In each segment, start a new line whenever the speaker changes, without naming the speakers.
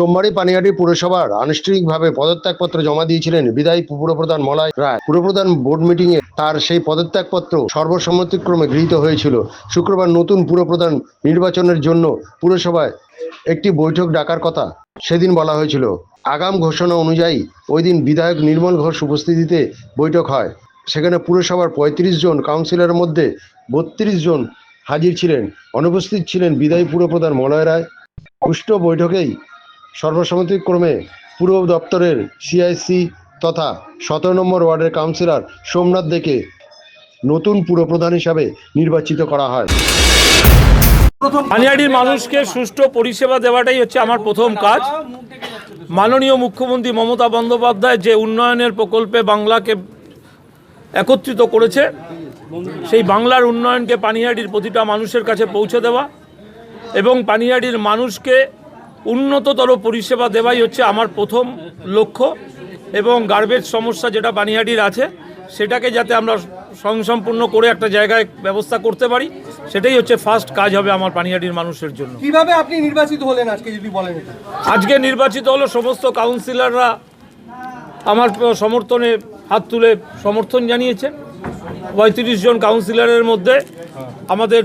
সোমবারই পানিহাটি পুরসভার আনুষ্ঠানিকভাবে পদত্যাগপত্র জমা দিয়েছিলেন বিদায়ী পুরপ্রধান মলয় রায়। পুরপ্রধান বোর্ড মিটিংয়ে তার সেই পদত্যাগপত্র সর্বসম্মতিক্রমে গৃহীত হয়েছিল। শুক্রবার নতুন পুরপ্রধান নির্বাচনের জন্য পুরসভায় একটি বৈঠক ডাকার কথা সেদিন বলা হয়েছিল। আগাম ঘোষণা অনুযায়ী ওই দিন বিধায়ক নির্মল ঘোষ উপস্থিতিতে বৈঠক হয়। সেখানে পুরসভার পঁয়ত্রিশ জন কাউন্সিলরের মধ্যে বত্রিশ জন হাজির ছিলেন। অনুপস্থিত ছিলেন বিদায়ী পুরপ্রধান মলয় রায়। উষ্ট বৈঠকেই সর্বসম্মতিক্রমে পুর দপ্তরের সিআইসি তথা সতেরো নম্বর ওয়ার্ডের কাউন্সিলর সোমনাথ দেকে নতুন পুরপ্রধান হিসাবে নির্বাচিত করা হয়।
পানিহাটির মানুষকে সুষ্ঠু পরিষেবা দেওয়াটাই হচ্ছে আমার প্রথম কাজ। মাননীয় মুখ্যমন্ত্রী মমতা বন্দ্যোপাধ্যায় যে উন্নয়নের প্রকল্পে বাংলাকে একত্রিত করেছে, সেই বাংলার উন্নয়নকে পানিহাটির প্রতিটা মানুষের কাছে পৌঁছে দেওয়া এবং পানিহাটির মানুষকে উন্নততর পরিষেবা দেওয়াই হচ্ছে আমার প্রথম লক্ষ্য এবং গার্বেজ সমস্যা যেটা পানিহাটির আছে সেটাকে যাতে আমরা স্বয়ংসম্পূর্ণ করে একটা জায়গায় ব্যবস্থা করতে পারি সেটাই হচ্ছে ফার্স্ট কাজ হবে আমার পানিহাটির মানুষের জন্য।
কীভাবে আপনি নির্বাচিত হলেন আজকে যদি বলেন
আজকে নির্বাচিত হলো সমস্ত কাউন্সিলররা আমার সমর্থনে হাত তুলে সমর্থন জানিয়েছেন পঁয়ত্রিশ জন কাউন্সিলরের মধ্যে আমাদের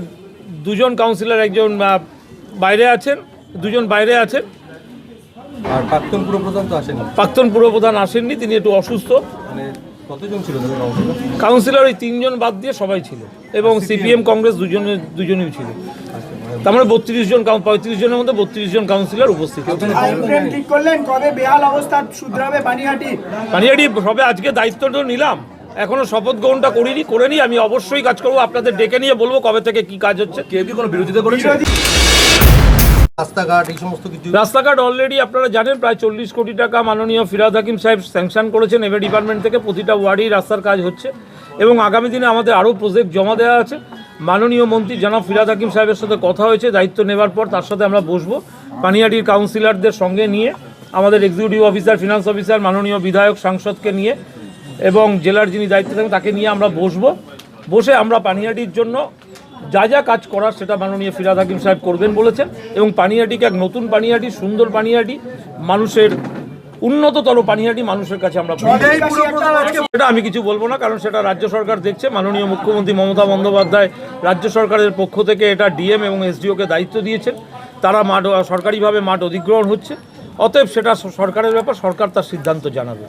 দুজন কাউন্সিলর একজন বাইরে আছেন। দুজন বাইরে আছেন
আর প্রাক্তন পুরপ্রধান তো আসেনি।
প্রাক্তন পুরপ্রধান আসেননি তিনি একটু অসুস্থ।
মানে কতজন ছিল কাউন্সিলর
কাউন্সিলর ওই তিনজন বাদ দিয়ে সবাই ছিল এবং সিপিএম কংগ্রেস দুজনের দুজনেই ছিল। তার মানে বত্রিশ জন পঁয়ত্রিশ জনের মধ্যে বত্রিশ জন কাউন্সিলর উপস্থিত
পানিহাটি
সবে আজকে দায়িত্ব তো নিলাম। এখনও শপথ গ্রহণটা করিনি করে নি। আমি অবশ্যই কাজ করব। আপনাদের ডেকে নিয়ে বলব কবে থেকে কি কাজ হচ্ছে। কেউ কি কোনো বিরোধিতা করেছে?
রাস্তাঘাট
অলরেডি আপনারা জানেন, প্রায় চল্লিশ কোটি টাকা মাননীয় ফিরাদ হাকিম সাহেব স্যাংশন করেছেন এভে ডিপার্টমেন্ট থেকে প্রতিটা ওয়ার্ডেই রাস্তার কাজ হচ্ছে। এবং আগামী দিনে আমাদের আরও প্রজেক্ট জমা দেওয়া আছে। মাননীয় মন্ত্রী জনাব ফিরাদ হাকিম সাহেবের সাথে কথা হয়েছে, দায়িত্ব নেবার পর তার সাথে আমরা বসবো। পানিয়াটির কাউন্সিলরদের সঙ্গে নিয়ে, আমাদের এক্সিকিউটিভ অফিসার ফিনান্স অফিসার মাননীয় বিধায়ক, সাংসদকে নিয়ে, এবং জেলার যিনি দায়িত্বে থাকেন তাকে নিয়ে আমরা বসবো। বসে আমরা পানিয়াটির জন্য যা যা কাজ করার সেটা মাননীয় ফিরাদ হাকিম সাহেব করবেন বলেছেন এবং পানিহাটিকে এক নতুন পানিহাটি সুন্দর পানিহাটি মানুষের উন্নততর পানিহাটি মানুষের কাছে আমরা সেটা আমি কিছু বলব না কারণ সেটা রাজ্য সরকার দেখছে। মাননীয় মুখ্যমন্ত্রী মমতা বন্দ্যোপাধ্যায় রাজ্য সরকারের পক্ষ থেকে এটা ডিএম এবং এসডিওকে দায়িত্ব দিয়েছেন। তারা মাঠ সরকারিভাবে মাঠ অধিগ্রহণ হচ্ছে। অতএব সেটা সরকারের ব্যাপার সরকার তার সিদ্ধান্ত জানাবে।